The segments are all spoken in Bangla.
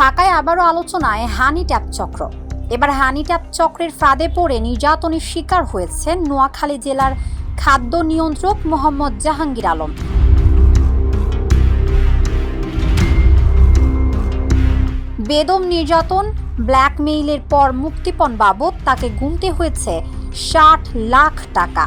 ঢাকায় আবারও আলোচনায় হানি ট্যাপ চক্র। এবার হানি ট্যাপ চক্রের ফাঁদে পড়ে নির্যাতনের শিকার হয়েছেন নোয়াখালী জেলার খাদ্য নিয়ন্ত্রক মোহাম্মদ জাহাঙ্গীর আলম। বেদম নির্যাতন, ব্ল্যাকমেইলের পর মুক্তিপণ বাবদ তাকে গুনতে হয়েছে ষাট লাখ টাকা।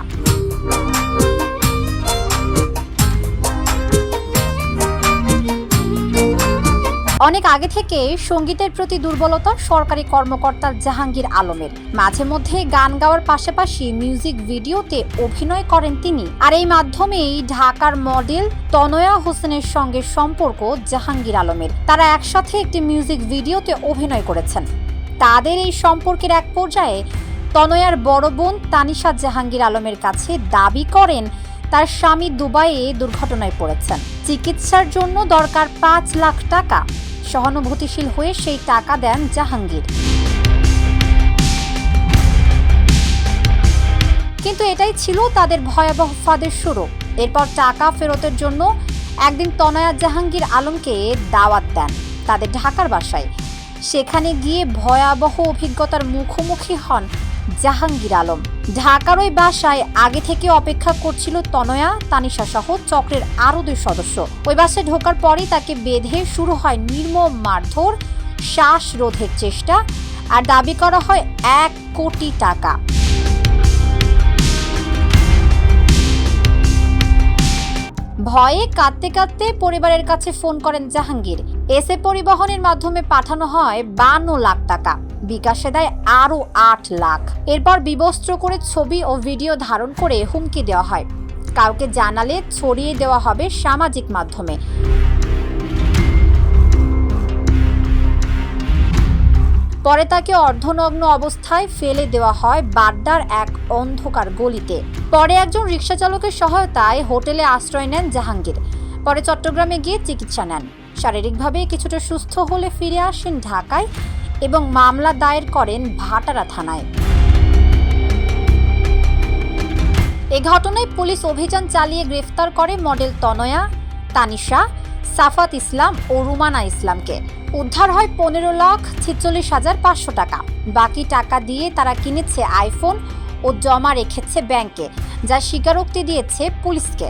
অনেক আগে থেকে সঙ্গীতের প্রতি দুর্বলতা সরকারি কর্মকর্তা জাহাঙ্গীর আলমের। মাঝে মধ্যে গান গাওয়ার পাশাপাশি মিউজিক ভিডিওতে অভিনয় করেন তিনি। আর এই মাধ্যমেই ঢাকার মডেল তনয়া হোসেনের সঙ্গে সম্পর্ক জাহাঙ্গীর আলমের। তারা একসাথে একটি মিউজিক ভিডিওতে অভিনয় করেছেন। তাদের এই সম্পর্কের এক পর্যায়ে তনয়ার বড় বোন তানিশা জাহাঙ্গীর আলমের কাছে দাবি করেন, তার স্বামী দুবাইয়ে দুর্ঘটনায় পড়েছেন। চিকিৎসার জন্য দরকার পাঁচ লাখ টাকা। সহানুভূতিশীল হয়ে সেই টাকা দেন জাহাঙ্গীর। কিন্তু এটাই ছিল তাদের ভয়াবহ ফাঁদের শুরু। এরপর টাকা ফেরতের জন্য একদিন তনয়া জাহাঙ্গীর আলমকে দাওয়াত দেন তাদের ঢাকার বাসায়। সেখানে গিয়ে ভয়াবহ অভিজ্ঞতার মুখোমুখি হন জাহাঙ্গীর আলম। ঢাকার ওই বাসায় আগে থেকে অপেক্ষা করছিল তনয়া, তানিশা সহ চক্রের আরও দুই সদস্য। ওই বাসায় ঢোকার পরেই তাকে বেঁধে শুরু হয় নির্মম মারধর, শ্বাসরোধের চেষ্টা আর দাবি করা হয় এক কোটি টাকা। ভয়ে কাঁদতে কাঁদতে পরিবারের কাছে ফোন করেন জাহাঙ্গীর। এসে পরিবহনের মাধ্যমে পাঠানো হয় বান্ন লাখ টাকা। বিকাশে দেয় আরও আট লাখ। এরপর বিবস্ত্র করে ছবি ও ভিডিও ধারণ করে হুমকি দেওয়া হয়। কাউকে জানালে ছড়িয়ে দেওয়া হবে সামাজিক মাধ্যমে। পরে তাকে অর্ধনগ্ন অবস্থায় ফেলে দেওয়া হয় বাড্ডার এক অন্ধকার গলিতে। পরে একজন রিক্সা চালকের সহায়তায় হোটেলে আশ্রয় নেন জাহাঙ্গীর। পরে চট্টগ্রামে গিয়ে চিকিৎসা নেন। শারীরিকভাবে কিছুটা সুস্থ হলে ফিরে আসেন ঢাকায় এবং মামলা দায়ের করেন ভাটারা থানায়। এ ঘটনায় পুলিশ অভিযান চালিয়ে গ্রেফতার করে মডেল তনয়া, তানিশা, সাফাত ইসলাম ও রুমানা ইসলামকে। উদ্ধার হয় পনেরো লাখ ছেচল্লিশ হাজার পাঁচশো টাকা। বাকি টাকা দিয়ে তারা কিনেছে আইফোন ও জমা রেখেছে ব্যাংকে, যা স্বীকারোক্তি দিয়েছে পুলিশকে।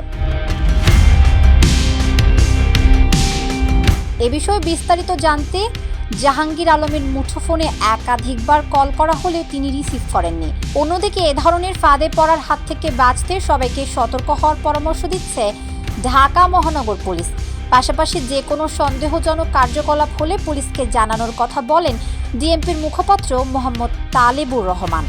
এ বিষয়ে বিস্তারিত জানতে জাহাঙ্গীর আলমের মুঠোফোনে একাধিকবার কল করা হলে তিনি রিসিভ করেননি। অন্যদিকে এ ধরনের ফাঁদে পড়ার হাত থেকে বাঁচতে সবাইকে সতর্ক হওয়ার পরামর্শ দিচ্ছে ঢাকা মহানগর পুলিশ। পাশাপাশি যে কোনো সন্দেহজনক কার্যকলাপ হলে পুলিশকে জানানোর কথা বলেন ডিএমপির মুখপাত্র মোহাম্মদ তালেবুর রহমান।